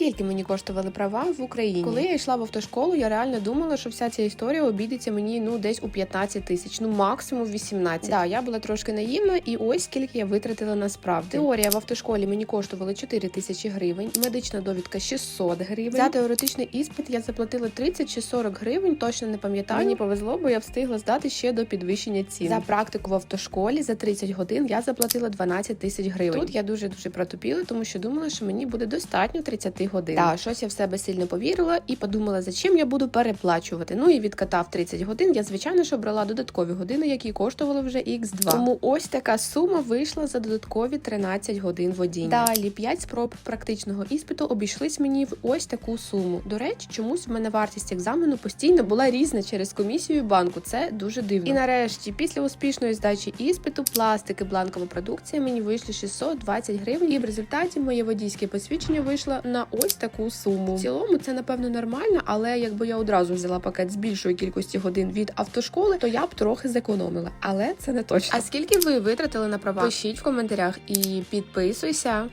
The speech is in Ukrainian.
Скільки мені коштували права в Україні? Коли я йшла в автошколу, я реально думала, що вся ця історія обійдеться мені ну десь у 15 тисяч, ну максимум 18. Да, я була трошки наївна, і ось скільки я витратила насправді. Теорія в автошколі мені коштувала 4 тисячі гривень, медична довідка 600 гривень. За теоретичний іспит я заплатила 30 чи 40 гривень, точно не пам'ятаю. Мені повезло, бо я встигла здати ще до підвищення цін. За практику в автошколі за 30 годин я заплатила 12 тисяч гривень. Тут я дуже дуже протупіла, тому що думала, що мені буде достатньо 30 годин. Та щось я в себе сильно повірила і подумала, за чим я буду переплачувати. Ну і відкатав 30 годин. Я звичайно ж обрала додаткові години, які коштували вже x 2 Тому ось така сума вийшла за додаткові 13 годин водіння. Далі 5 спроб практичного іспиту обійшлись мені в ось таку суму. До речі, чомусь в мене вартість екзамену постійно була різна через комісію банку. Це дуже дивно. І нарешті, після успішної здачі іспиту, пластики, бланкова продукція мені вийшли 620 гривень, і в результаті моє водійське посвідчення вийшло на ось таку суму. В цілому це напевно нормально, але якби я одразу взяла пакет з більшої кількості годин від автошколи, то я б трохи зекономила. Але це не точно. А скільки ви витратили на права? Пишіть в коментарях і підписуйся.